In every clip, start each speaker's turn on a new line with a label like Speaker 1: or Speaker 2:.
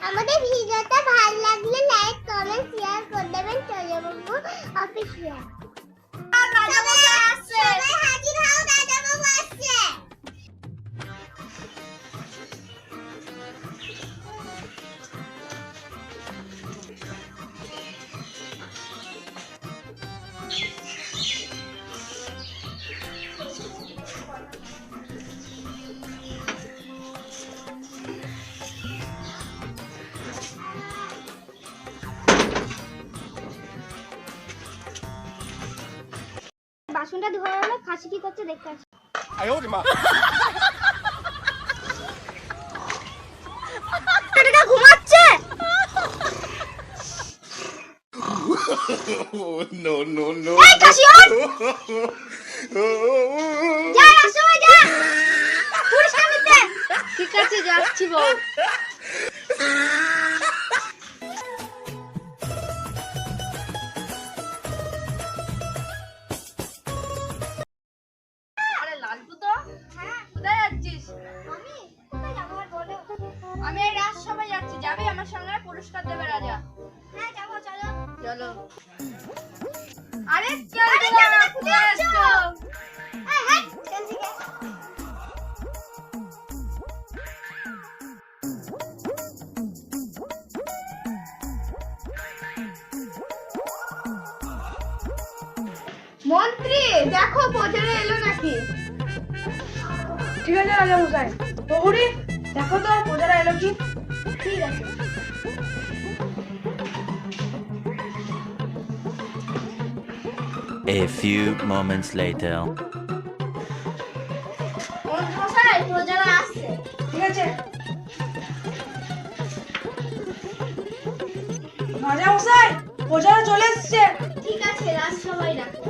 Speaker 1: আমাদের ভিডিওটা ভালো লাগলে লাইক কমেন্ট শেয়ার করে দেবেন। চলে বন্ধু অফিসিয়াল বাসনটা ধোয়া হলো খাসি কি করছে দেখতে আসি। ঘুমাচ্ছে?
Speaker 2: no, no, no.
Speaker 1: এই কাশি ওঠ! যা রাসময় যা।
Speaker 3: ঠিক আছে যাচ্ছি
Speaker 1: বল।
Speaker 3: আমি এই রাজসভায় যাচ্ছি। যাবি আমার সঙ্গে? পুরস্কার দেবে রাজা।
Speaker 1: হ্যাঁ যাব চলো।
Speaker 3: চলো। আরে চল?
Speaker 1: হ্যাঁ
Speaker 3: মন্ত্রী দেখো প্রজারা এলো নাকি?
Speaker 4: ঠিক আছে রাজা মশাই প্রহরী দেখো তো প্রজারা এলো কি?
Speaker 1: ঠিক আছে।
Speaker 5: A few moments later.
Speaker 4: ঠিক আছে। রাজা মশাই প্রজারা চলে এসছে।
Speaker 1: ঠিক আছে রাজ সবাই ডাকো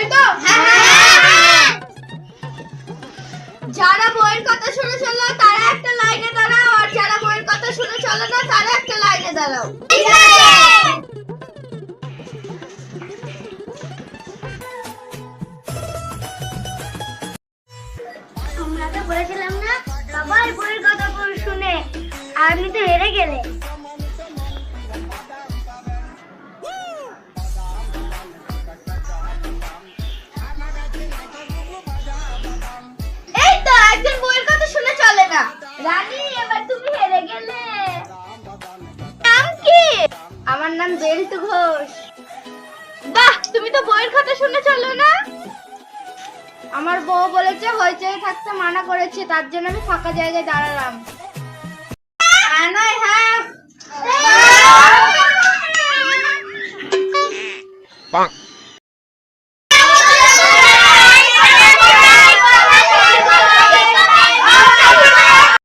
Speaker 3: ওই বিবাহিত
Speaker 1: হ্যাঁ
Speaker 3: যারা বইয়ের কথা শুনে তারা একটা লাইনে দাঁড়াও, আর যারা বইয়ের কথা শুনে না, তারা একটা লাইনে দাঁড়াও।
Speaker 1: আমরা তো বলেছিলাম না, সবাই বইয়ের কথা শুনে আপনি তো হেরে গেলে।
Speaker 3: রানী কি? আমার নাম বেল্টু ঘোষ। বাহ, তুমি তো বইয়ের কথা শুনে চলো না। আমার বউ বলেছে, হইচই থাকতে মানা করেছে, তার জন্য আমি ফাঁকা জায়গায় দাঁড়ালাম।